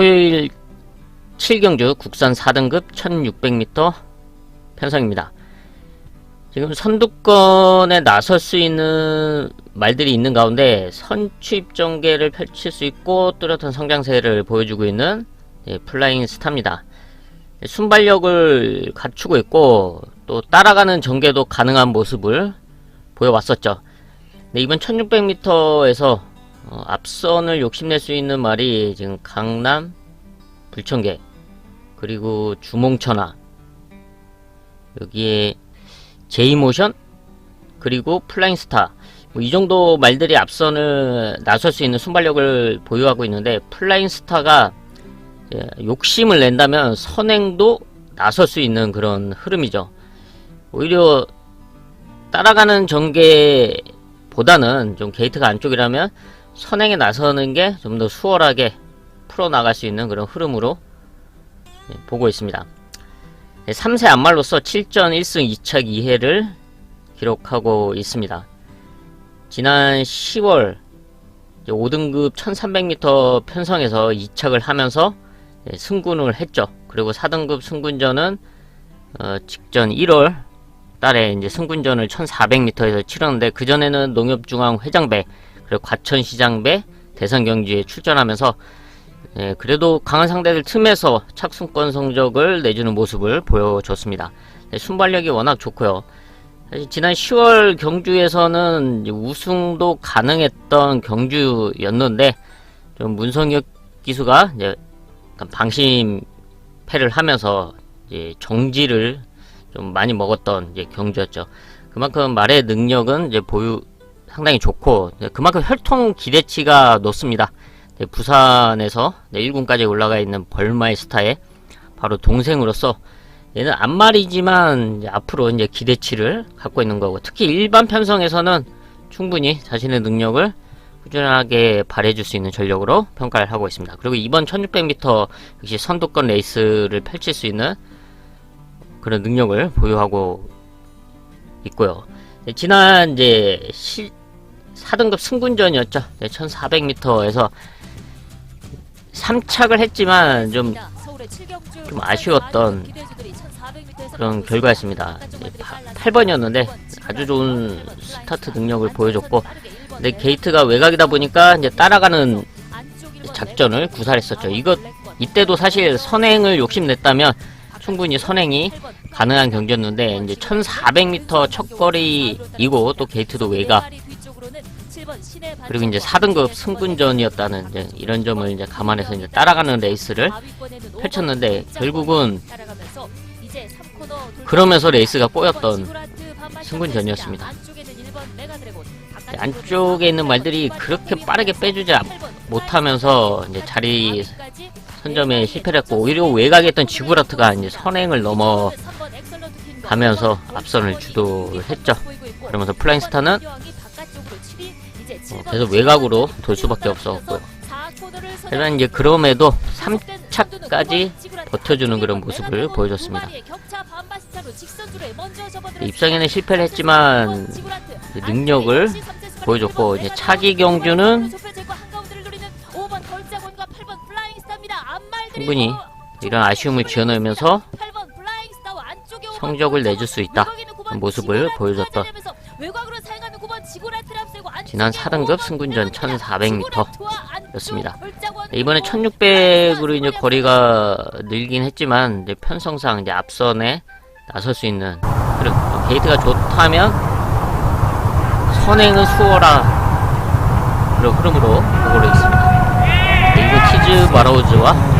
토요일 7경주 국산 4등급 1600m 편성입니다. 지금 선두권에 나설 수 있는 말들이 있는 가운데 선취입 전개를 펼칠 수 있고 뚜렷한 성장세를 보여주고 있는 예, 플라잉 스타입니다. 순발력을 갖추고 있고 또 따라가는 전개도 가능한 모습을 보여왔었죠. 네, 이번 1600m에서 어, 앞선을 욕심낼 수 있는 말이 지금 강남, 불청계, 그리고 주몽천하, 여기에 제이모션, 그리고 플라잉스타. 뭐 이 정도 말들이 앞선을 나설 수 있는 순발력을 보유하고 있는데 플라잉스타가 예, 욕심을 낸다면 선행도 나설 수 있는 그런 흐름이죠. 오히려 따라가는 전개보다는 좀 게이트가 안쪽이라면 선행에 나서는 게 좀 더 수월하게 풀어나갈 수 있는 그런 흐름으로 예, 보고 있습니다. 3세 안말로서 7전 1승 2착 2해를 기록하고 있습니다. 지난 10월 5등급 1300m 편성에서 2착을 하면서 예, 승군을 했죠. 그리고 4등급 승군전은 어, 직전 1월 달에 이제 승군전을 1400m에서 치렀는데 그전에는 농협중앙 회장배 그리고 과천시장배 대선 경기에 출전하면서 예, 그래도 강한 상대들 틈에서 착순권 성적을 내주는 모습을 보여줬습니다. 예, 순발력이 워낙 좋고요. 지난 10월 경주에서는 우승도 가능했던 경주였는데 좀 문성혁 기수가 이제 약간 방심 패를 하면서 이제 정지를 좀 많이 먹었던 이제 경주였죠. 그만큼 말의 능력은 이제 보유 상당히 좋고 네, 그만큼 혈통 기대치가 높습니다. 네, 부산에서 네, 1군까지 올라가 있는 벌마의 스타의 바로 동생으로서 얘는 앞말이지만 앞으로 이제 기대치를 갖고 있는 거고 특히 일반 편성에서는 충분히 자신의 능력을 꾸준하게 발휘해줄 수 있는 전력으로 평가를 하고 있습니다. 그리고 이번 1600m 역시 선두권 레이스를 펼칠 수 있는 그런 능력을 보유하고 있고요. 네, 지난 이제 시, 4등급 승군전이었죠. 네, 1400m에서 3착을 했지만 좀, 좀 아쉬웠던 그런 결과였습니다. 네, 8번이었는데 아주 좋은 스타트 능력을 보여줬고 근데 게이트가 외곽이다 보니까 이제 따라가는 작전을 구사했었죠. 이것 이때도 사실 선행을 욕심냈다면 충분히 선행이 가능한 경기였는데 이제 1400m 첫 거리이고 또 게이트도 외곽 그리고 이제 4등급 승군전이었다는 이제 이런 점을 이제 감안해서 이제 따라가는 레이스를 펼쳤는데 결국은 그러면서 레이스가 꼬였던 승군전이었습니다. 안쪽에 있는 말들이 그렇게 빠르게 빼주지 못하면서 이제 자리 선점에 실패를 했고 오히려 외곽에 있던 지구라트가 이제 선행을 넘어 가면서 앞선을 주도를 했죠. 그러면서 플라잉스타는 어, 계속 외곽으로 돌 수밖에 없었고요. 하지만 이제 그럼에도 3차까지 버텨주는 그런 모습을 보여줬습니다. 입상에는 실패를 했지만 능력을 보여줬고 이제 차기 경주는 충분히 이런 아쉬움을 지어내면서 성적을 내줄 수 있다 모습을 보여줬던 지난 4등급 승군전 1400m 였습니다. 이번에 1600으로 이제 거리가 늘긴 했지만 이제 편성상 이제 앞선에 나설 수 있는 그런 게이트가 좋다면 선행은 수월한 그런 흐름으로 보고 있습니다. 이거 치즈 마라우즈와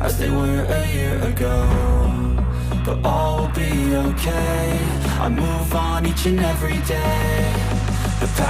as they were a year ago. But all will be okay. I move on each and every day. The past